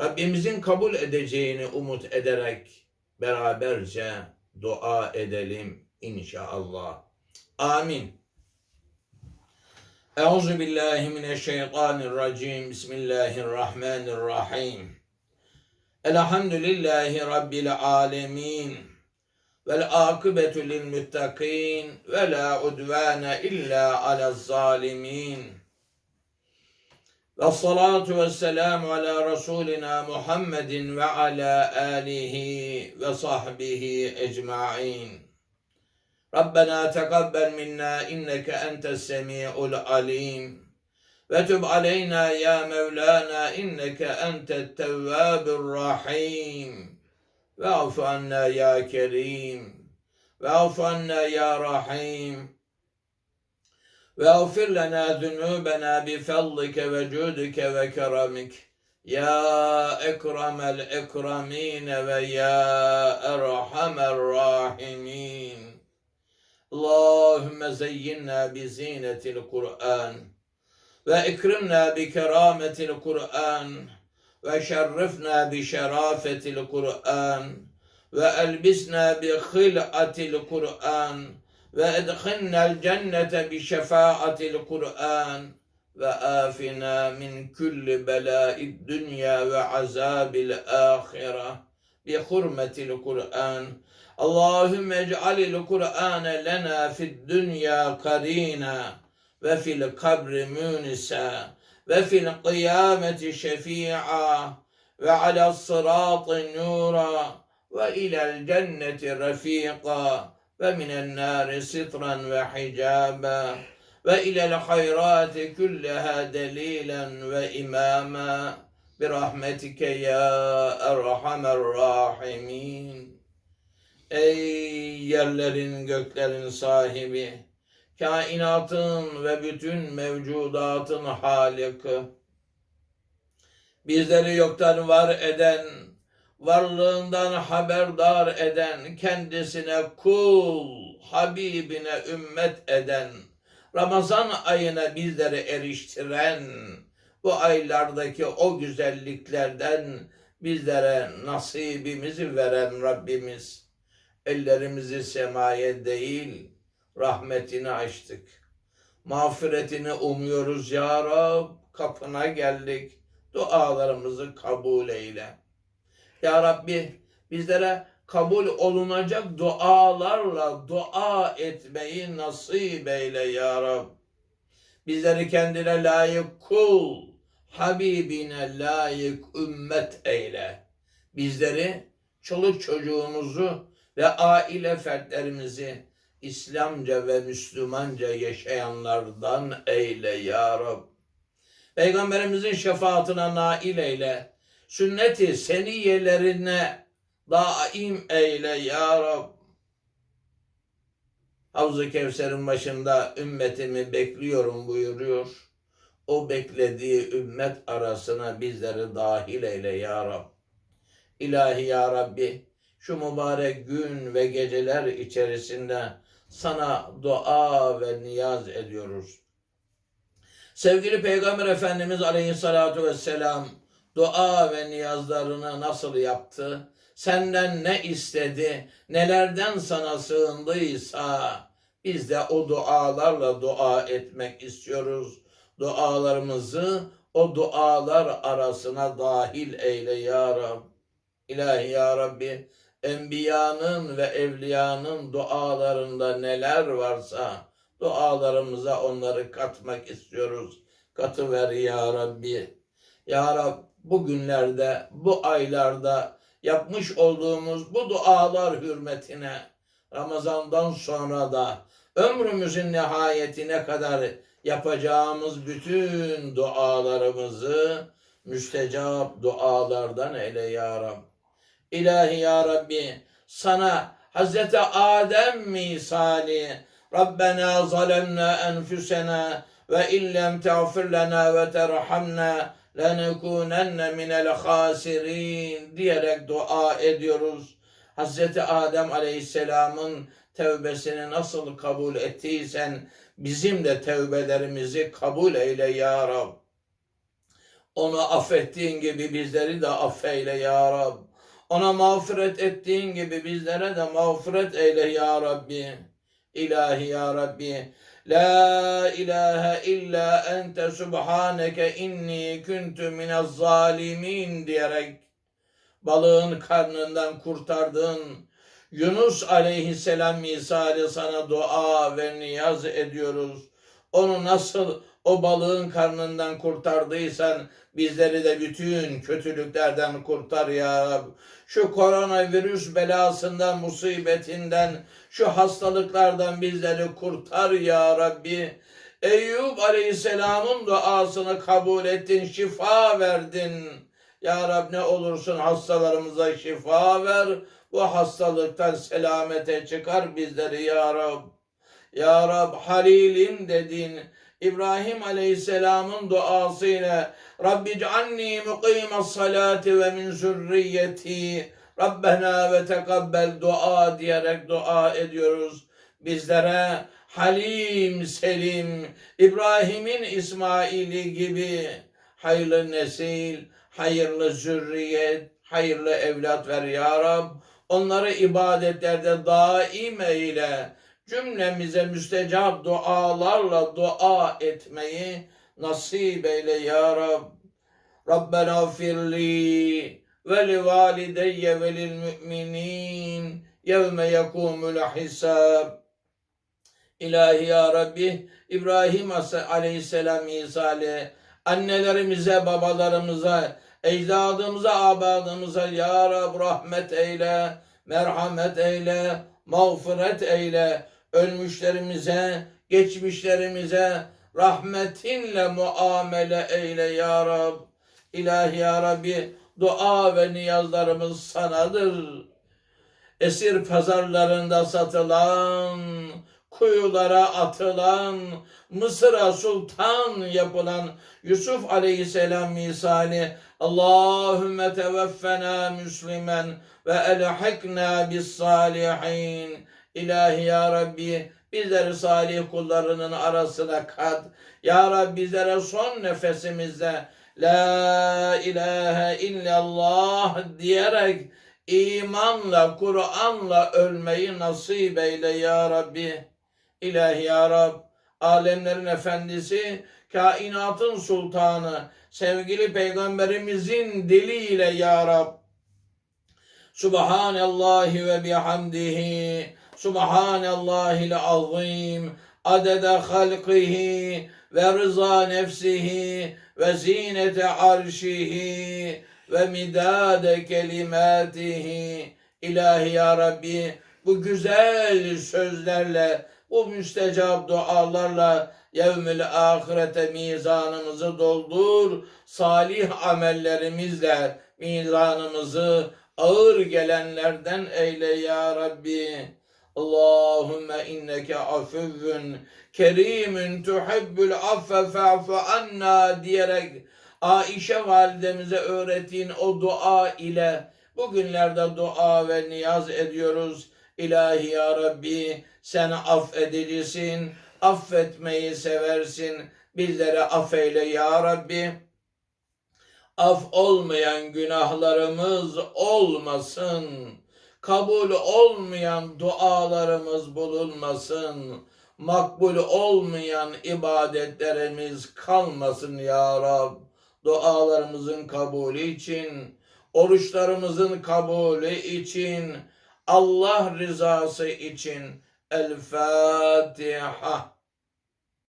Rabbimizin kabul edeceğini umut ederek beraberce dua edelim inşallah. Amin. Euzu billahi mineşşeytanirracim. Bismillahirrahmanirrahim. Elhamdülillahi rabbil alamin. Vel akıbetu lil muttakin ve la udvane illa alez zalimin. والصلاة والسلام على رسولنا محمد وعلى آله وصحبه أجمعين. ربنا تقبل منا إنك أنت السميع العليم. وتب علينا يا مولانا إنك أنت التواب الرحيم. واعف عنا يا كريم. واعف عنا يا رحيم. واغفر لنا ذنوبنا بفضلك وجودك وكرمك. يا إكرم الإكرمين ويا أرحم الراحمين. اللهم زينا بزينة القرآن وأكرمنا بكرامة القرآن وشرفنا بشرافة القرآن وألبسنا بخلعة القرآن وأدخلنا الجنة بشفاعة القرآن وآفنا من كل بلاء الدنيا وعذاب الآخرة بحرمة القرآن. اللهم اجعل القرآن لنا في الدنيا قرينا وفي القبر مونسا وفي القيامة شفيعا وعلى الصراط نورا وإلى الجنة رفيقا. ve minen nâri sitran ve hicâben ve ilel hayrâti külleha delîlen ve imâmen birahmetike ya erhamer rahimin. Ey yerlerin göklerin sahibi, kainatın ve bütün mevcudatın haliki, bizleri yoktan var eden varlığından haberdar eden, kendisine kul, Habibine ümmet eden, Ramazan ayına bizleri eriştiren, bu aylardaki o güzelliklerden bizlere nasibimizi veren Rabbimiz, ellerimizi semaya değil, rahmetini açtık. Mağfiretini umuyoruz ya Rab, kapına geldik, dualarımızı kabul eyle. Ya Rabbi bizlere kabul olunacak dualarla dua etmeyi nasip eyle ya Rab. Bizleri kendine layık kul, Habibine layık ümmet eyle. Bizleri, çoluk çocuğumuzu ve aile fertlerimizi İslamca ve Müslümanca yaşayanlardan eyle ya Rab. Peygamberimizin şefaatine nail eyle sünneti seniyelerine daim eyle ya Rab. Havz-ı Kevser'in başında ümmetimi bekliyorum buyuruyor. O beklediği ümmet arasına bizleri dahil eyle ya Rab. İlahi ya Rabbi şu mübarek gün ve geceler içerisinde sana dua ve niyaz ediyoruz. Sevgili Peygamber Efendimiz Aleyhissalatu Vesselam dua ve niyazlarını nasıl yaptı? Senden ne istedi? Nelerden sana sığındıysa biz de o dualarla dua etmek istiyoruz. Dualarımızı o dualar arasına dahil eyle ya Rab. İlahi ya Rabbi, Enbiyanın ve evliyanın dualarında neler varsa dualarımıza onları katmak istiyoruz. Katıver ya Rabbi. Ya Rab bu günlerde, bu aylarda yapmış olduğumuz bu dualar hürmetine Ramazan'dan sonra da ömrümüzün nihayetine kadar yapacağımız bütün dualarımızı müstecap dualardan eyle ya Rab. İlahi ya Rabbi sana Hazreti Adem misali Rabbena zalemna enfusena ve illem teğfir lena ve terhamna lenekunenne minel hasirin diyerek dua ediyoruz. Hazreti Adem Aleyhisselam'ın tevbesini nasıl kabul ettiysen bizim de tevbelerimizi kabul eyle ya Rab. Onu affettiğin gibi bizleri de affeyle ya Rab. Ona mağfiret ettiğin gibi bizlere de mağfiret eyle ya Rabbi. İlahi ya Rabbi. La ilahe illa ente subhaneke inni kuntu minez zalimin diyerek balığın karnından kurtardın. Yunus aleyhisselam misali sana dua ve niyaz ediyoruz. Onu nasıl o balığın karnından kurtardıysan bizleri de bütün kötülüklerden kurtar ya Rab. Şu koronavirüs belasından, musibetinden, şu hastalıklardan bizleri kurtar ya Rabbi. Eyüp Aleyhisselam'ın duasını kabul ettin, şifa verdin. Ya Rab ne olursun hastalarımıza şifa ver. Bu hastalıktan selamete çıkar bizleri ya Rab. Ya Rab Halil'im dedin. İbrahim Aleyhisselam'ın duasıyla Rabbi cealni mukime salati ve min zürriyeti Rabbena ve tekabbel dua diyerek dua ediyoruz. Bizlere Halim Selim İbrahim'in İsmail'i gibi hayırlı nesil, hayırlı zürriyet, hayırlı evlat ver ya Rab. Onları ibadetlerde daim eyle. Cümlemize müstecap dualarla dua etmeyi nasip eyle ya Rab. Rabbena firli ve li valideyye ve lil müminin yevme yekumul hisab. İlahi ya Rabbi İbrahim aleyhisselam misali annelerimize, babalarımıza, ecdadımıza, abadımıza ya Rab rahmet eyle, merhamet eyle, mağfiret eyle. Ölmüşlerimize, geçmişlerimize rahmetinle muamele eyle ya Rab. İlahi ya Rabbi dua ve niyazlarımız sanadır. Esir pazarlarında satılan, kuyulara atılan, Mısır'a sultan yapılan Yusuf aleyhisselam misali Allahümme teveffena müslimen ve elhikna bis salihin. İlahi ya Rabbi bizleri salih kullarının arasına kat. Ya Rabbi bizlere son nefesimizde La ilahe illallah diyerek imanla, Kur'an'la ölmeyi nasip eyle ya Rabbi. İlahi ya Rab, alemlerin efendisi, kainatın sultanı, sevgili peygamberimizin diliyle ya Rab. Subhanallahi ve bihamdihi, Subhanallahil azim, adede halkihi ve rıza nefsihi ve zinete arşihi ve midade kelimatihi. İlahi ya Rabbi bu güzel sözlerle, bu müstecap dualarla yevmül ahirete mizanımızı doldur. Salih amellerimizle mizanımızı ağır gelenlerden eyle ya Rabbi. Allahümme inneke afuvun kerimun tuhibbul affe fa'fu anna diyerek Aişe validemize öğrettiğin o dua ile bugünlerde dua ve niyaz ediyoruz. İlahi ya Rabbi sen affedicisin, affetmeyi seversin. Bizlere affeyle ya Rabbi. Af olmayan günahlarımız olmasın. Kabul olmayan dualarımız bulunmasın. Makbul olmayan ibadetlerimiz kalmasın ya Rab. Dualarımızın kabulü için, oruçlarımızın kabulü için, Allah rızası için El Fatiha.